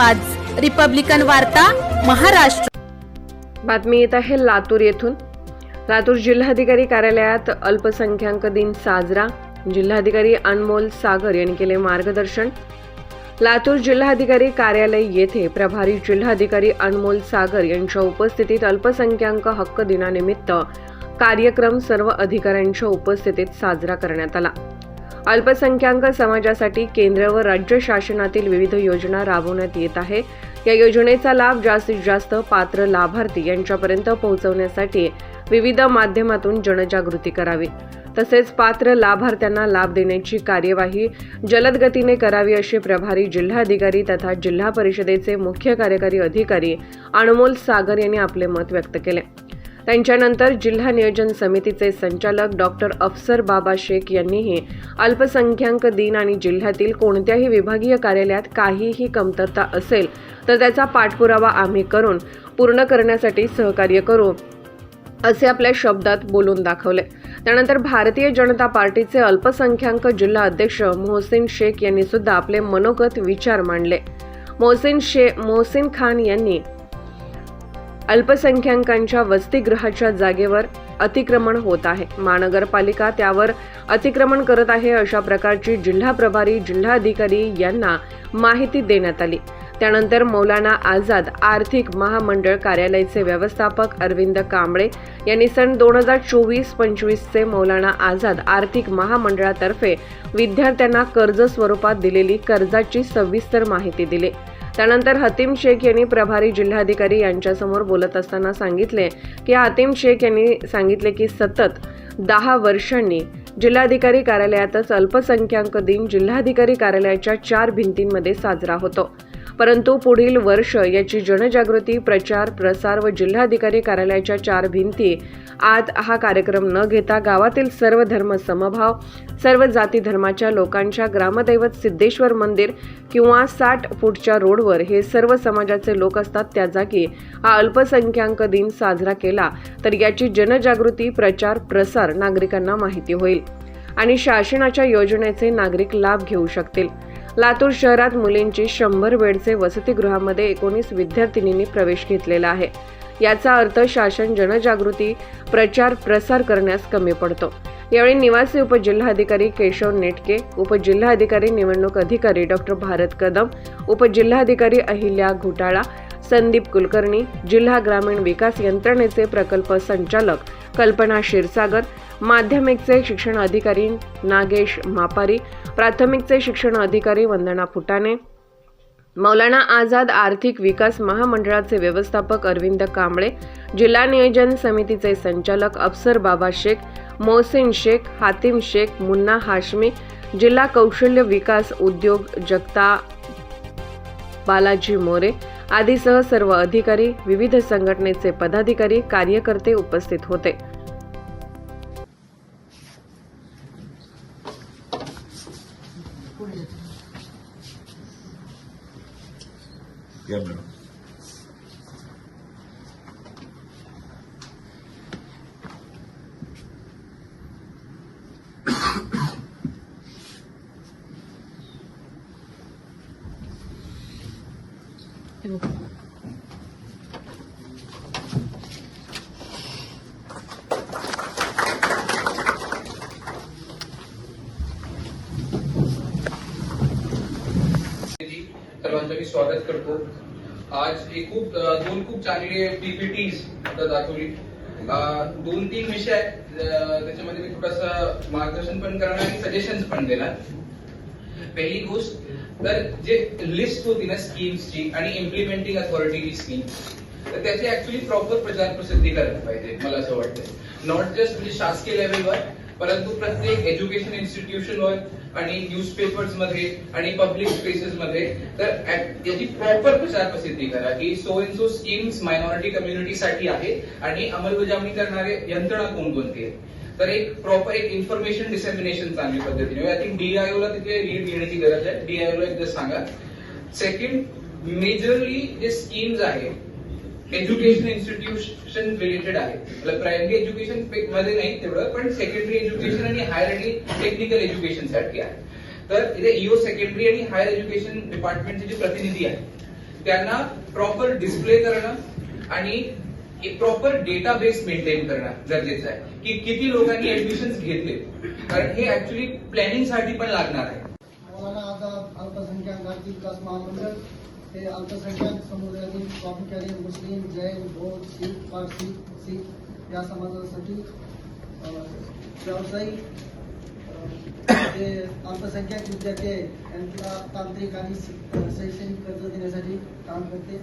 आवाज. रिपब्लिकन वार्ता महाराष्ट्र. बातमी येत आहे लातूर येथून. लातूर जिल्हाधिकारी कार्यालयात अल्पसंख्याक दिन साजरा. जिल्हाधिकारी अनमोल सागर यांनी केले मार्गदर्शन. लातूर जिल्हाधिकारी कार्यालय येथे प्रभारी जिल्हाधिकारी अनमोल सागर यांच्या उपस्थितीत अल्पसंख्याक हक्क दिनानिमित्त कार्यक्रम सर्व अधिकाऱ्यांच्या उपस्थितीत साजरा करण्यात आला. अल्पसंख्याक समाजासाठी केंद्र व राज्य शासनातील विविध योजना राबवण्यात येत आहे. या योजनेचा लाभ जास्तीत जास्त पात्र लाभार्थी यांच्यापर्यंत पोहोचवण्यासाठी विविध माध्यमातून जनजागृती करावी. तसेच पात्र लाभार्थ्यांना लाभ देण्याची कार्यवाही जलद गतीने करावी असे प्रभारी जिल्हाधिकारी तथा जिल्हा परिषदेचे मुख्य कार्यकारी अधिकारी अनमोल सागर यांनी आपले मत व्यक्त केले. त्यांच्यानंतर जिल्हा नियोजन समितीचे संचालक डॉक्टर अफसर बाबा शेख यांनीही अल्पसंख्याक दिन आणि जिल्ह्यातील कोणत्याही विभागीय कार्यालयात काहीही कमतरता असेल तर त्याचा पाठपुरावा आम्ही करून पूर्ण करण्यासाठी सहकार्य करू असे आपल्या शब्दात बोलून दाखवले. त्यानंतर भारतीय जनता पार्टीचे अल्पसंख्याक जिल्हा अध्यक्ष मोहसिन शेख यांनी सुद्धा आपले मनोगत विचार मांडले. मोहसिन शे मोहसिन खान यांनी अल्पसंख्याकांच्या वसतिगृहाच्या जागेवर अतिक्रमण होत आहे. महानगरपालिका त्यावर अतिक्रमण करत आहे अशा प्रकारची जिल्हा प्रभारी जिल्हाधिकारी यांना माहिती देण्यात आली. त्यानंतर मौलाना आझाद आर्थिक महामंडळ कार्यालयाचे व्यवस्थापक अरविंद कांबळे यांनी सन दोन हजार चोवीस पंचवीसचे मौलाना आझाद आर्थिक महामंडळातर्फे विद्यार्थ्यांना कर्ज स्वरूपात दिलेली कर्जाची सविस्तर माहिती दिली. त्यानंतर हतीम शेख यांनी प्रभारी जिल्हाधिकारी यांच्यासमोर बोलत असताना सांगितले की हतीम शेख यांनी सांगितले की सतत दहा वर्षांनी जिल्हाधिकारी कार्यालयातच अल्पसंख्याक दिन जिल्हाधिकारी कार्यालयाच्या चार भिंतींमध्ये साजरा होतो. परंतु पुढील वर्ष याची जनजागृती प्रचार प्रसार व जिल्हाधिकारी कार्यालयाच्या चार भिंती आत हा कार्यक्रम न घेता गावातील सर्व धर्म समभाव सर्व जाती धर्माच्या लोकांच्या ग्रामदैवत सिद्धेश्वर मंदिर किंवा साठ फूटच्या रोडवर हे सर्व समाजाचे लोक असतात त्या जागी हा अल्पसंख्याक दिन साजरा केला तर याची जनजागृती प्रचार प्रसार नागरिकांना माहिती होईल आणि शासनाच्या योजनेचे नागरिक लाभ घेऊ शकतील. लातूर शहरात मुलींची शंभर बेडचे वसतिगृहामध्ये एकोणीस विद्यार्थिनींनी प्रवेश घेतलेला आहे. याचा अर्थ शासन जनजागृती प्रचार प्रसार करण्यास कमी पडतो. यावेळी निवासी उपजिल्हाधिकारी केशव नेटके उपजिल्हाधिकारी निवडणूक अधिकारी डॉक्टर भारत कदम उपजिल्हाधिकारी अहिल्या घोटाळा संदीप कुलकर्णी जिल्हा ग्रामीण विकास यंत्रणेचे प्रकल्प संचालक कल्पना क्षीरसागर माध्यमिकचे शिक्षण अधिकारी नागेश मापारी प्राथमिकचे शिक्षण अधिकारी वंदना फुटाणे मौलाना आझाद आर्थिक विकास महामंडळाचे व्यवस्थापक अरविंद कांबळे जिल्हा नियोजन समितीचे संचालक अफसर बाबा शेख मोहसिन शेख हातिम शेख मुन्ना हाशमी जिल्हा कौशल्य विकास उद्योग जगता बालाजी मोरे आदीसह सर्व अधिकारी विविध संघटनेचे पदाधिकारी कार्यकर्ते उपस्थित होते. या मॅडम सर्वांचं मी स्वागत करतो. आज एक खूप दोन खूप चांगले पीपीटीज आता दाखवली. दोन तीन विषय आहेत त्याच्यामध्ये मी थोडस मार्गदर्शन पण करणार आणि सजेशन पण देणार. पहिली गोष्ट तर जे लिस्ट होती ना स्कीम्सची आणि इम्प्लिमेंटिंग अथॉरिटीची स्कीम तर त्याची ऍक्च्युली प्रॉपर प्रचार प्रसिद्धी करायला पाहिजे मला असं वाटतं नॉट जस्ट म्हणजे शासकीय लेवलवर परंतु प्रत्येक एज्युकेशन इन्स्टिट्यूशनवर आणि न्यूजपेपर्समध्ये आणि पब्लिक स्पेसेस मध्ये तर याची प्रॉपर प्रचार प्रसिद्धी करा की so and so schemes minority कम्युनिटीसाठी आहे आणि अंमलबजावणी करणारे यंत्रणा कोणकोणती आहे तर एक प्रॉपर एक इन्फॉर्मेशन डिसेमिनेशन चांगली पद्धतीने. आय थिंक डीआयओला तिथे रीड घेण्याची गरज आहे. डीआयओला एकदा सांगा. सेकंड मेजरली जे स्कीम्स आहेत एज्युकेशन इन्स्टिट्यूशन रिलेटेड आहे. मतलब प्रायमरी एज्युकेशनमध्ये नाही तेवढं पण सेकंडरी एज्युकेशन आणि हायर आणि टेक्निकल एज्युकेशनसाठी आहे. तर इथे इओ सेकंडरी आणि हायर एज्युकेशन डिपार्टमेंटचे जे प्रतिनिधी आहेत त्यांना प्रॉपर डिस्प्ले करणं आणि एक प्रॉपर डेटाबेस मेंटेन करणं गरजेचं आहे. की किती लोकांनी ऍडमिशन घेतले. कारण हे ऍक्च्युली प्लॅनिंगसाठी पण लागणार आहे. अल्पसंख्याक आर्थिक विकास महामंडळ हे अल्पसंख्याक समुदायातील प्रामुख्याने मुस्लिम जैन बौद्ध शीख पारसी सिख या समाजासाठी व्यावसायिक जे अल्पसंख्याक विद्यार्थी आहे यांना तांत्रिक आणि शैक्षणिक कर्ज देण्यासाठी काम करते.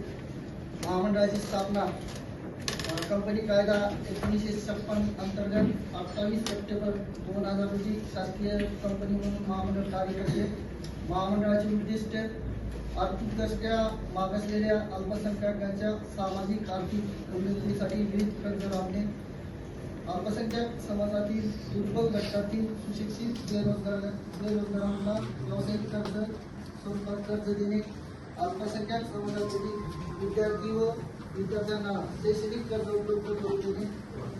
महामंडळाची स्थापना कंपनी कायदा एकोणीसशे छप्पन अंतर्गत अठ्ठावीस सप्टेंबर दोन हजार रोजी शासकीय कंपनी म्हणून महामंडळ कार्य करते महामंडळाचे उद्दिष्ट आर्थिकदृष्ट्या मागासलेल्या अल्पसंख्याकांच्या सामाजिक आर्थिक उन्नतीसाठी विविध कर्ज लावणे अल्पसंख्याक समाजातील दुर्बल घटकातील सुशिक्षित बेरोजगार बेरोजगारांना व्यावसायिक कर्ज स्वरूपात कर्ज देणे अल्पसंख्याक समाजातील विद्यार्थी व विद्यार्थ्यांना शैक्षणिक कर्ज उपलब्ध करून देणे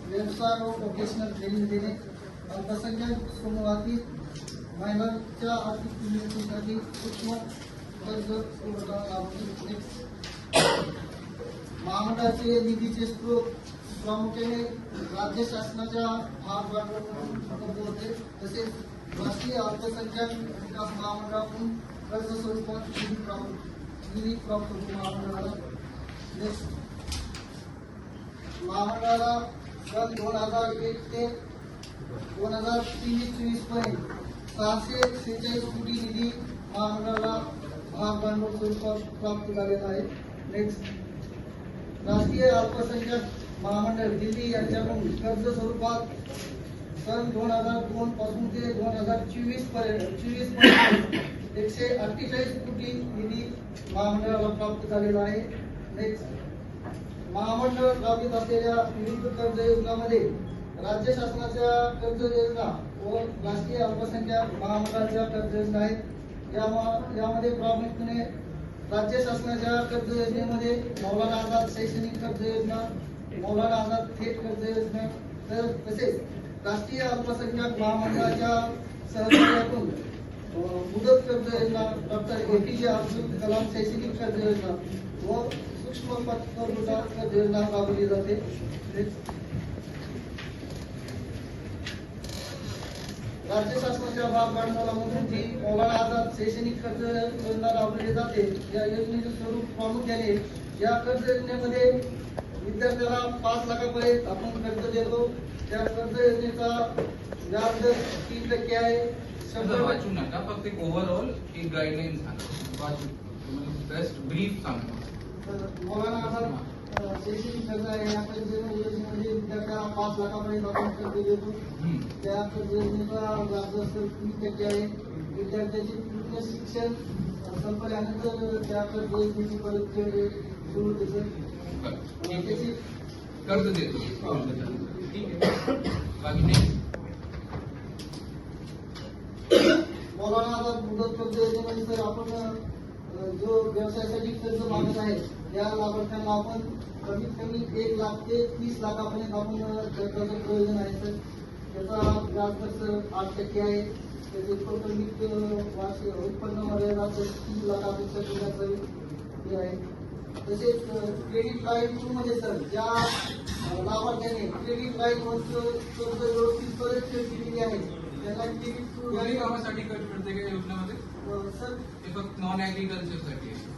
व्यवसाय व प्रोफेशनल ट्रेनिंग देणे अल्पसंख्याक समूहातील महिलांच्या आर्थिक उन्नतीसाठी सूक्ष्म कर्ज पुरवठा लाभणे महामंडळाचे निधीचे स्रोत प्रामुख्याने राज्य शासनाच्या भागभांडवल होते. तसेच राष्ट्रीय अल्पसंख्याक विकास महामंडळाकडून कर्ज स्वरूपात निधी प्राप्त निधी प्राप्त होतो महामंडळाला. महामंडळाला सन दोन हजार एक ते दोन हजार तेवीस चोवीसपर्यंत सहाशे सेहेचाळीस कोटी निधी महामंडळाला भाग भांडवल स्वरूपात प्राप्त झालेला आहे नेक्स्ट राष्ट्रीय अल्पसंख्याक महामंडळ दिल्ली यांच्याकडून कर्ज स्वरूपात सन दोन हजार दोन पासून ते दोन हजार चोवीसपर्यंत चोवीसपर्यंत एकशे अठ्ठेचाळीस कोटी निधी महामंडळाला प्राप्त झालेला आहे. नेक्स्ट महामंडळ राबवित असलेल्या विविध कर्ज योजनामध्ये राज्य शासनाच्या कर्ज योजना व राष्ट्रीय अल्पसंख्याक महामंडळाच्या कर्ज योजना आहेत. यामध्ये प्रामुख्याने राज्य शासनाच्या कर्ज योजनेमध्ये मौलाना आझाद शैक्षणिक कर्ज योजना मौलाना आझाद थेट कर्ज योजना तर तसेच राष्ट्रीय अल्पसंख्याक महामंडळाच्या सहकार्यातून मुदत कर्ज योजना डॉक्टर ए पी जे अब्दुल कलाम शैक्षणिक कर्ज योजना व सूक्ष्म कर्ज योजना राबवली जाते. राज्य शासनाच्या भाग भांडवलामधून जी मौलाना आझाद शैक्षणिक कर्ज योजना राबवली जाते या योजनेचे स्वरूप प्रामुख्याने या कर्ज योजनेमध्ये विद्यार्थ्याला पाच लाखापर्यंत आपण कर्ज देतो. त्या कर्ज योजनेचा व्याज दर तीन टक्के आहे. शब्द वाचू नका. फक्त एक ओव्हरऑल एक गाईडलाईन सांगा. वाचू. बेस्ट ब्रीफ सांगा. आझाद अ, शैक्षणिक कर्ज आहे या कर्ज योजनेमध्ये विद्यार्थ्याला पाच लाखापर्यंत आपण कर्ज देतो त्या कर्ज योजनेचा व्याजदर सर तीन टक्के आहे विद्यार्थ्याचे पूर्ण शिक्षण संपल्यानंतर त्या कर्ज योजनेची परतफेड सुरू होते सर त्याची कर्ज देतो ठीक आहे बाकी नेक्स्ट मौलाना मुदत कर्ज योजनेमध्ये सर आपण जो व्यवसायासाठी कर्ज मागत आहे या लाभार्थ्यांना आपण कमीत कमी एक लाख ते तीस लाखापर्यंत आपण कर्जाचं प्रयोजन आहे सर. त्याचा व्याजदर सर आठ टक्के आहे. त्याचे अ, वार्षिक उत्पन्न मर्यादा तीन लाखापेक्षा देण्याचं हे आहे. तसेच क्रेडिट लाईन टू मध्ये सर ज्या लाभार्थ्याने क्रेडिट लाईन कर्ज व्यवस्थित परतफेड केलेली आहे त्यांना क्रेडिट टू कामासाठी कर्ज मिळते का योजनेमध्ये? सर हे फक्त नॉन ऍग्रिकल्चरसाठी आहे.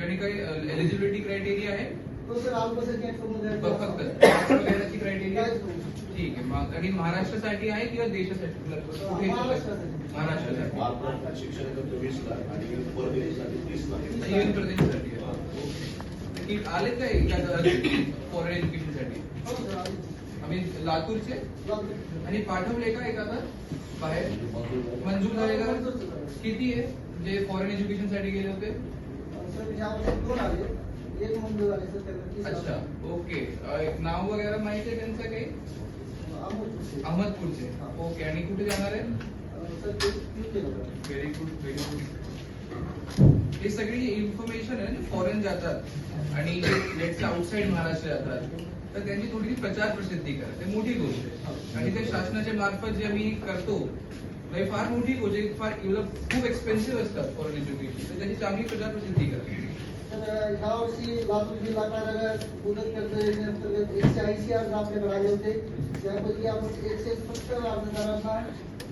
ओके आणि काही एलिजिबिलिटी क्रायटेरिया आहे? फक्त क्रायटेरिया. ठीक आहे. मग आणि महाराष्ट्रासाठी आहे किंवा देशासाठी? महाराष्ट्रासाठी. शिक्षण वीस लाख आणि परदेशासाठी तीस लाख. प्रदेशासाठी आहे. ठीक. आले काय फॉरेन एज्युकेशनसाठी हो. आम्ही लातूरचे? लातूर. आणि पाठवले का एखादा बाहेर? मंजूर झाले का? किती आहे? जे फॉरेन एज्युकेशनसाठी गेले होते? दोन आले. एक झाले अच्छा. ओके. एक नाव वगैरे माहिती आहे त्यांचं काही? अहमदपूरचे. ओके आणि कुठे जाणार आहे. व्हेरी गुड व्हेरी गुड हे सगळी इन्फॉर्मेशन आहे ना फॉरेन जातात. आणि लेट्स आउटसाइड महाराष्ट्र जातात. तर त्यांची थोडी प्रचार प्रसिद्धी करा. ते मोठी गोष्ट आहे. आणि ते शासनाच्या मार्फत जे आम्ही करतो हे फार मोठी गोष्ट फार एवढं खूप एक्सपेन्सिव्ह असतात फॉरेन एज्युकेशन तर त्याची चांगली प्रचार प्रसिद्धी करा. तर ह्या लातूर जिल्हा कारागृह मुदत कर्ज योजनेअंतर्गत एकशे ऐंशी अर्ज आपल्याकडे आले होते. त्यापैकी आपण एकशे सत्तर अर्जदारांना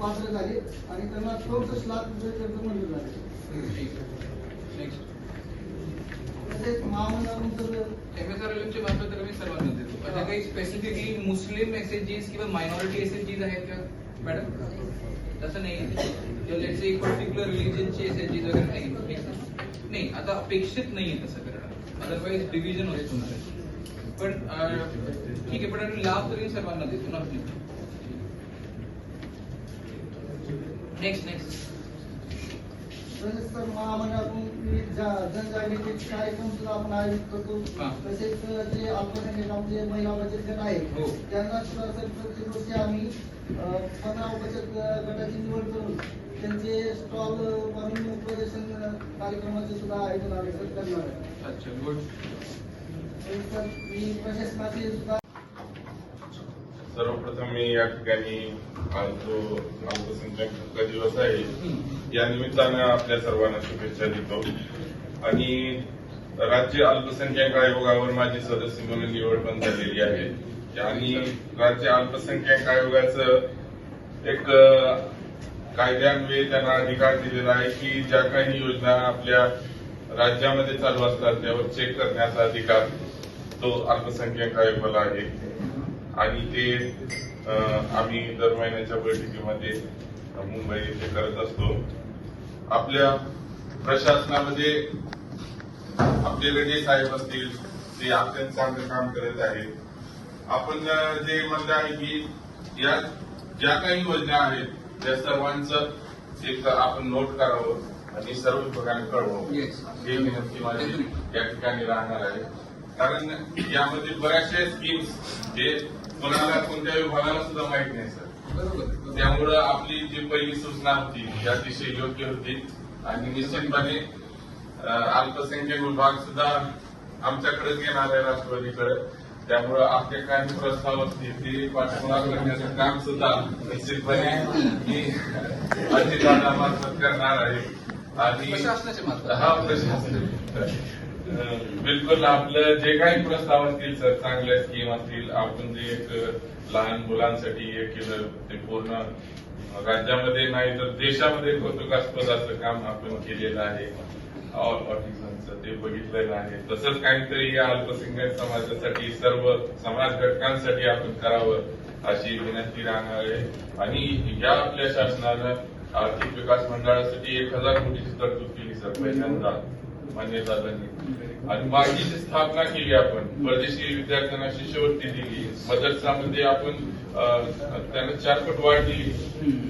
पात्र झाले लाख रुपये कर्ज मंजूर काही स्पेसिफिकली मुस्लिम किंवा मायनॉरिटी आहेत का मॅडम तसं नाही. एक पर्टिक्युलर वगैरे नाही. नाही आता अपेक्षित नाही तसं करणं. अदरवाईज डिव्हिजन होते तुम्हाला पण अं, ठीक आहे पण लाभ तरी सर्वांना देतो. ना नेक्स्ट नेक्स्ट तसेच सर महामंडळाकडून विविध जा- जनजागृती कार्यक्रम सुद्धा आपण आयोजित करतो हा. तसेच जे अल्पसंख्याक आमचे महिला बचत गट हो. आहेत त्यांना सुद्धा सर प्रत्येक वर्षी आम्ही अ, पंधरा बचत अ, गटाची निवड करून त्यांचे स्टॉल बनवून प्रदर्शन अ, कार्यक्रमाचे सुद्धा आयोजन आले सर करणार आहे अच्छा गुड तसेच सर मी प्रशासनाचे सुद्धा सर्वप्रथम मी या ठिकाणी आज जो अल्पसंख्याक दिवस आहे. या निमित्तानं आपल्या सर्वांना शुभेच्छा देतो. आणि राज्य अल्पसंख्याक आयोगावर माझी सदस्य म्हणून निवड पण झालेली आहे. आणि राज्य अल्पसंख्याक आयोगाचं एक कायद्यान्वये त्यांना अधिकार दिलेला आहे की ज्या काही योजना आपल्या राज्यामध्ये चालू असतात त्यावर चेक करण्याचा अधिकार तो अल्पसंख्याक आयोगाला आहे. आणि ते आम्ही दर महिन्याच्या बैठकीमध्ये मुंबई येथे करत असतो. आपल्या प्रशासनामध्ये आपले जे साहेब असतील ते अत्यंत चांगलं काम करत आहेत. आपण जे म्हणलं आहे की या ज्या काही योजना आहेत त्या सर्वांचं एक आपण नोट करावं आणि सर्व विभागाने कळवावं. हे विनंती माझी या ठिकाणी राहणार आहे. कारण यामध्ये बऱ्याचशा स्कीम्स हे कोणाला कोणत्या विभागाला सुद्धा माहीत नाही सर. त्यामुळं आपली जी पहिली सूचना होती ती अतिशय योग्य होती. आणि निश्चितपणे अल्पसंख्याक विभाग सुद्धा आमच्याकडेच येणार आहे राष्ट्रवादीकडे. त्यामुळं आपले काही प्रस्ताव असतील ते पाठपुरावा करण्याचं काम सुद्धा निश्चितपणे मी अजितदादामार्फत करणार आहे. आणि प्रशासनाच्या मार्फत. हा प्रशासन बिलकुल आपलं जे काही प्रस्ताव असतील सर चांगल्या स्कीम असतील आपण जे एक लहान मुलांसाठी हे केलं ते पूर्ण राज्यामध्ये नाही तर देशामध्ये कौतुकास्पद असं काम आपण केलेलं आहे. ऑल ऑटिझमचं ते बघितलेलं आहे. तसंच काहीतरी या अल्पसंख्याक समाजासाठी सर्व समाज घटकांसाठी आपण करावं अशी विनंती राहणार आहे. आणि या आपल्या शासनानं आर्थिक विकास मंडळासाठी एक हजार कोटीची तरतूद केली सर पहिल्यांदा. मान्यदादांनी आणि मागीची स्थापना केली आपण. परदेशी विद्यार्थ्यांना शिष्यवृत्ती दिली. मदरसामध्ये आपण त्यांना चारपट वाढ दिली.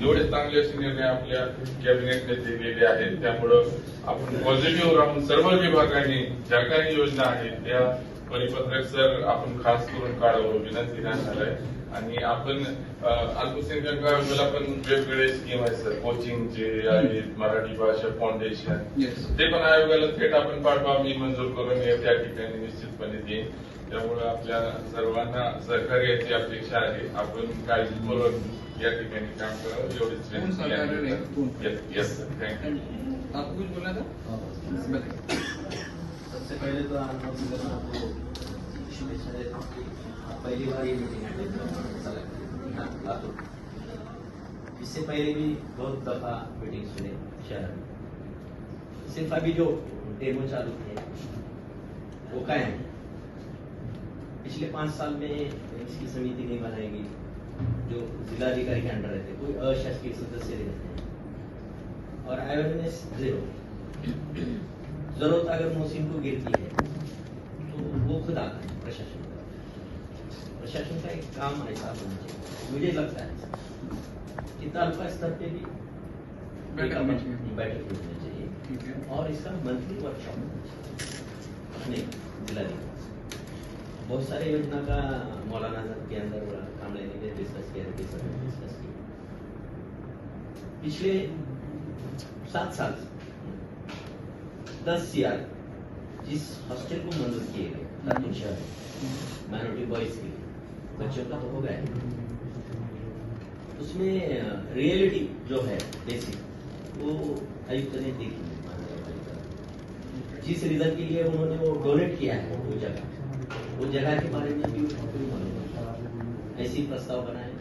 एवढे चांगले असे निर्णय आपल्या कॅबिनेटने दिलेले आहेत त्यामुळं आपण पॉझिटिव्ह राहून सर्व विभागांनी ज्या काही योजना आहेत त्या परिपत्रक सर आपण खास करून काढावं. विनंती राहणार आहे. आणि आपण अं, अल्पसंख्याक आयोगाला पण वेगवेगळे स्कीम आहेत सर कोचिंगचे आहेत मराठी भाषा फाउंडेशन येस ते पण आयोगाला थेट आपण पाठवा मी मंजूर करून त्या ठिकाणी निश्चितपणे देईन त्यामुळे आपल्या सर्वांना सहकार्याची अपेक्षा आहे आपण काळजीपूर्वक या ठिकाणी काम करावं एवढीच पूर्ण सहकार्य विनंती राहील. पूर्ण. आहे. Yes, yes, sir. Thank you. आपको कुछ बोलना था बताइए सबसे पहले तो आप पहली बार ये मीटिंग अटेंड इससे पहले भी बहुत दफ़ा मीटिंग सुने शहर में सिर्फ़ अभी जो डेमो चालू किए। वो कायम पिछले पाँच साल में इसकी समिति नहीं बनाएगी जो जिलाधिकारी के अंडर रहते कोई अशासकीय सदस्य नहीं रहते और अवेयरनेस ज़ीरो ज़रूरत अगर मोहसिन को गिरती है खुद आता है प्रशासन का प्रशासन का एक काम ऐसा होना चाहिए मुझे लगता है कि तालुका स्तर पे भी बैठक। बैठक होनी चाहिए और इसका मंथली वर्कशॉप होना चाहिए अपने जिलाधिकारी बहुत सारे योजना का मौलाना साहब के अंदर काम लेने के डिस्कस किया डिस्कस किया पिछले सात साल दस सीआर जिस हॉस्टल को मंजूर किए गए शहर में माइनॉरिटी बॉयज़ के। बच्चों का तो हो। गया उसमें रियलिटी जो है बेसिक वो आयुक्त ने देखी जिस रीजन के लिए उन्होंने वो डोनेट किया है, वो जगह। वो जगह के बारे में भी उनको मालूम ऐसे प्रस्ताव बनाए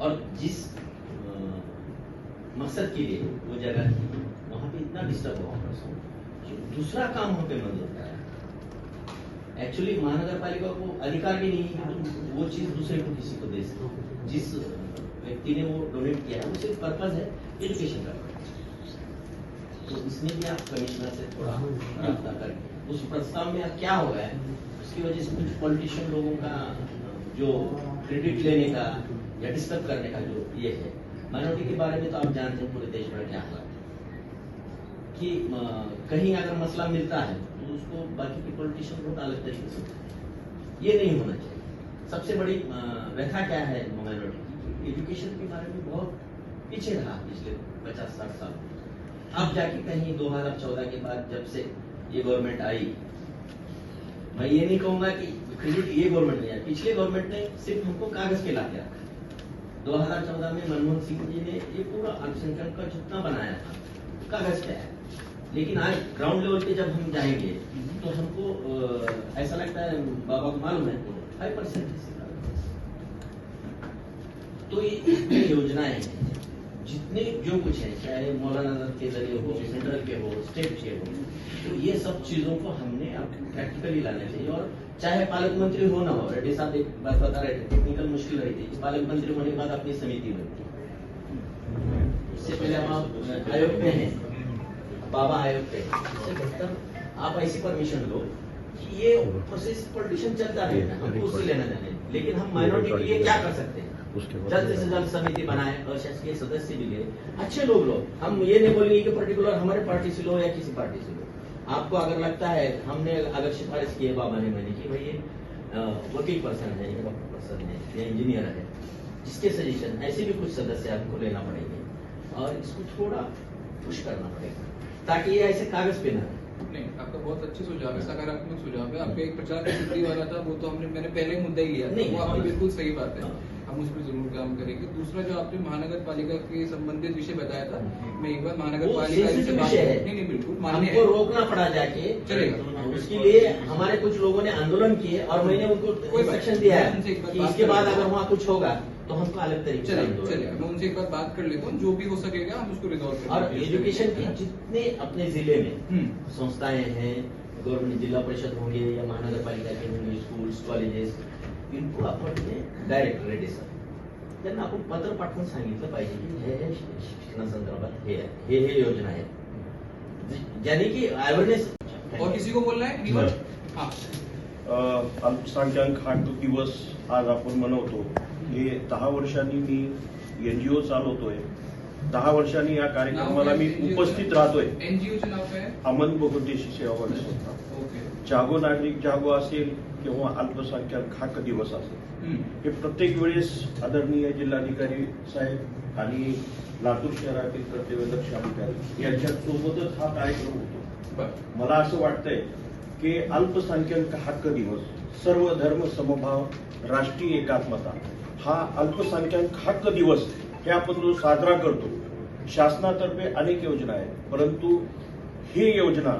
और जिस मकसद के लिए वो जगह थी, वहाँ पे इतना डिस्टर्ब हुआ कि दूसरा काम वहाँ पे मंजूर कराया एक्चुअली महानगर पालिका को अधिकार भी नहीं है वो चीज़ दूसरे को किसी को दे सको। जिस व्यक्ति ने वो डोनेट किया है, उसे पर्पज है एजुकेशन का। तो इसमें भी आप कमिश्नर से थोड़ा रब्ता उस प्रस्ताव में क्या हो गया है? उसकी वजह से कुछ पॉलिटिशियन लोगों का, जो क्रेडिट लेने का या डिस्टर्ब करने का जो ये है। माइनॉरिटी के बारे में तो आप जानते हैं, पूरे देश में क्या हुआ कि कहीं अगर मसला मिलता है तो उसको बाकी के पॉलिटिशियन वोट अलग तरीके से। ये नहीं होना चाहिए। सबसे बड़ी व्यथा क्या है माइनॉरिटी की? एजुकेशन के बारे में बहुत पीछे रहा पिछले पचास साठ साल। अब जाके कहीं 2014 के बाद जब से ये गवर्नमेंट आई, मैं ये नहीं कहूँगा कि क्रेडिट ये गवर्नमेंट नहीं ने पिछले गवर्नमेंट ने सिर्फ़ हमको कागज़ पे ला के रखा 2014 में मनमोहन सिंह जी ने ये पूरा अल्पसंख्यक का जितना बनाया था, कागज़ पे है? लेकिन आज ग्राउंड लेवल पे जब हम जाएँगे तो हमको ऐसा लगता है बाबा को मालूम है फाइव परसेंट तो ये जितनी योजनाएँ जितने जो कुछ है चाहे मौलाना के ज़रिए हो सेंट्रल के हो स्टेट के हो तो ये सब चीज़ों को हमने अब प्रैक्टिकली लाना चाहिए और चाहे पालक मंत्री हो ना हो रेड्डी साहब एक बात बता रहे थे टेक्निकल मुश्किल रही थी पालक मंत्री होने के बाद अपनी समिति बनती। इससे पहले हम आप आयोग में हैं। बाबा आयोग पे हैं। इससे बेहतर आप ऐसी परमिशन लो कि ये प्रोसेस पॉलिटिशियन चलता रहेगा हमको उससे लेना देना। लेकिन हम माइनॉरिटी के लिए क्या कर सकते हैं? जल्द से जल्द समिति बनाए और शासकीय सदस्य भी ले। अच्छे लोग लो हम ये नहीं बोलेंगे कि पर्टिकुलर हमारे पार्टी से लो या किसी पार्टी से लो। आपको अगर लगता है हमने अगर सिफारिश की है बाबा ने मैंने की भाई ये वकील पर्सन है या डॉक्टर पर्सन है या इंजीनियर है जिसके सजेशन ऐसे भी कुछ सदस्य आपको लेना पड़ेंगे। और इसको थोड़ा पुश करना पड़ेगा। ताकि ये ऐसे कागज़ पे ना नहीं आपका बहुत अच्छे सुझाव है सकारात्मक सुझाव है। आपका एक प्रचार की वाला था वो तो हमने मैंने पहले मुद्दा ही लिया। नहीं, वो आपकी हाँ। बिल्कुल सही बात है। हाँ। हम उस पर ज़रूर काम करेंगे। दूसरा जो आपने महानगर पालिका के संबंधित विषय बताया था मैं एक बार महानगर पालिका से बात नहीं नहीं बिल्कुल हमको रोकना पड़ा जाके। चलेगा। उसके लिए हमारे कुछ लोगों ने आंदोलन किए और मैंने उनको कोई दिया है इसके बाद अगर वहाँ कुछ होगा तो हमको अलग तरीके से चलेगा आंदोलन चलेगा मैं उनसे एक बार बात कर लेता हूँ। जो भी हो सकेगा हम उसको रिजॉल्व और एजुकेशन के जितने अपने ज़िले में हम्म। संस्थाएँ हैं गवर्नमेंट जिला परिषद होंगे या महानगर पालिका के होंगे स्कूल्स कॉलेजेस इनको आपण डायरेक्ट रेडी सर त्यांना आपण पत्र पाठवून सांगितलं पाहिजे की हे हे शिक्षणासंदर्भात हे हे हे योजना आहेत ज्याने की अवेअरनेस और किसी को बोलना है? नीरज? हाँ। अ, अल्पसंख्याक हा दिवस आज आपण मनवतो। हे दहा वर्षांनी मी एनजीओ चालवतोय दहा वर्षांनी या कार्यक्रमाला मी उपस्थित राहतोय? अमन बहुद्देशी सेवाभावी संस्था जागो नागरिक जागो असेल किंवा अल्पसंख्याक हाक दिवस असेल. हे प्रत्येक वेळेस आदरणीय जिल्हाधिकारी साहेब आणि लातूर शहरातील कर्तव्यदक्ष अधिकारी यांच्या सोबतच हा कार्यक्रम होतो. मला असं वाटतंय की अल्पसंख्याक हक्क दिवस सर्व धर्म समभाव राष्ट्रीय एकात्मता हा अल्पसंख्याक हक्क दिवस हे आपण जो साजरा करतो. शासनातर्फे अनेक योजना आहेत. परंतु ही योजना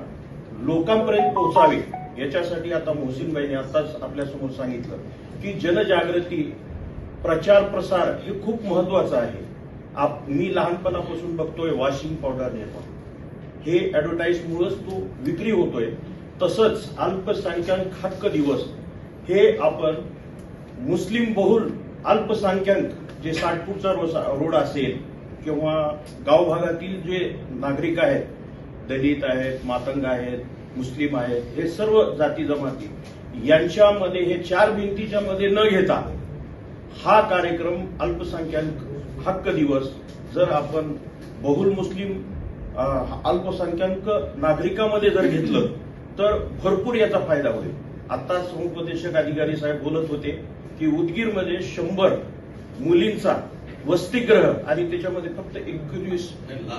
लोकांपर्यंत पोहोचावी याच्यासाठी आता मोहसिनबाईने आताच आपल्यासमोर सांगितलं की जनजागृती प्रचार प्रसार हे खूप महत्वाचं आहे. आप मी लहानपणापासून बघतोय वॉशिंग पावडर निर्माण. हे ऍडव्हर्टाईजमुळेच तो विक्री होतोय. तसंच अल्पसंख्याक हक्क दिवस हे आपण मुस्लिम बहुल अल्पसंख्याक जे साठपूरचा रोड असेल किंवा गाव भागातील जे नागरिक आहेत दलित आहेत मातंग आहेत मुस्लिम आहेत हे सर्व जाती जमाती यांच्यामध्ये हे चार भिंतीच्या मध्ये न घेता हा कार्यक्रम अल्पसंख्याक हक्क दिवस जर आपण बहुल मुस्लिम अल्पसंख्याक नागरिकांमध्ये जर घेतलं तर भरपूर याचा फायदा होईल. आता समुपदेशक अधिकारी साहेब बोलत होते की उदगीरमध्ये शंभर मुलींचा वसतिगृह आणि त्याच्यामध्ये फक्त एकवीस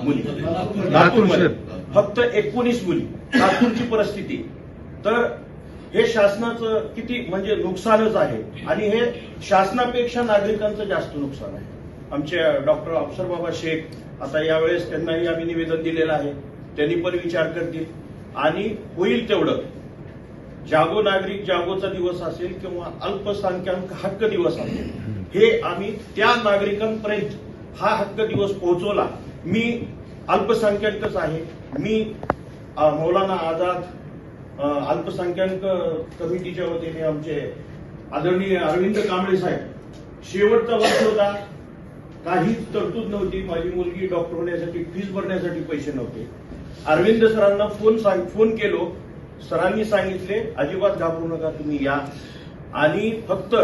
मुली. लातूरमध्ये. फक्त एकोणीस मुली. लातूरची परिस्थिती. तर हे शासनाचं किती म्हणजे नुकसानच आहे. आणि हे शासनापेक्षा नागरिकांचं जास्त नुकसान आहे. आमचे डॉक्टर अफसर बाबा शेख आता यावेळेस त्यांनाही आम्ही निवेदन दिलेलं आहे. त्यांनी पण विचार करतील. आणि होईल तेवढं. जागो नागरिक जागोचा दिवस असेल किंवा अल्पसंख्याक हक्क दिवस असेल हे आम्ही त्या नागरिकांपर्यंत हा हक्क दिवस पोहोचवला. मी अल्पसंख्याकच आहे. मी मौलाना आझाद अल्पसंख्याक कमिटीच्या वतीने आमचे आदरणीय अरविंद कांबळे साहेब शेवटचा वर्ष होता. काहीच तरतूद नव्हती. माझी मुलगी डॉक्टर होण्यासाठी फीस भरण्यासाठी पैसे नव्हते. अरविंद सरांना फोन सांग फोन केलो. सरांनी सांगितले अजिबात घाबरू नका तुम्ही या. आणि फक्त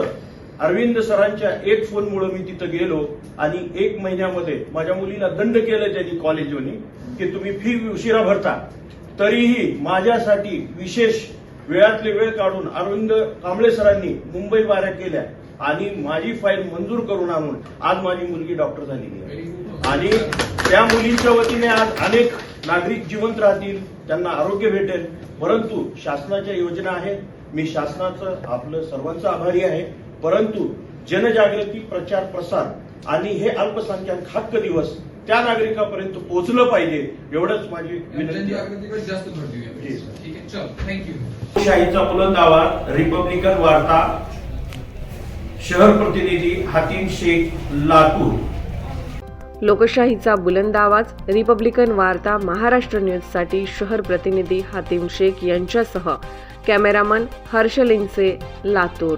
अरविंद सरांच्या एक फोनमुळे मी तिथं गेलो आणि एक महिन्यामध्ये माझ्या मुलीला दंड केलं त्यांनी कॉलेजवनी की तुम्ही फी उशिरा भरता. तरीही माझ्यासाठी विशेष वेळातले वेळ काढून अरविंद कांबळे सरांनी मुंबई वाऱ्या केल्या. आणि माझी फाईल मंजूर करून आणून आज माझी मुलगी डॉक्टर झालेली आहे. आणि त्या मुलींच्या वतीने आज अनेक नागरिक जिवंत राहतील त्यांना आरोग्य भेटेल. परंतु शासनाच्या योजना आहेत. मी शासनाचं आपलं सर्वांचं आभारी आहे. परंतु जनजागृती प्रचार प्रसार आणि हे अल्पसंख्याक हक्क दिवस त्या नागरिकापर्यंत पोहोचलं पाहिजे एवढंच माझी विनंती आहे. जनजागृतीकडे जास्त भर देऊया जी. ठीक आहे चल. थँक्यू शाहीचा बुलंद आवाज रिपब्लिकन वार्ता. शहर प्रतिनिधी हातीम शेख लातूर. लोकशाहीचा बुलंद आवाज रिपब्लिकन वार्ता महाराष्ट्र न्यूजसाठी शहर प्रतिनिधी हातीम शेख यांच्यासह. कॅमेरामन हर्षलिंगचे लातूर.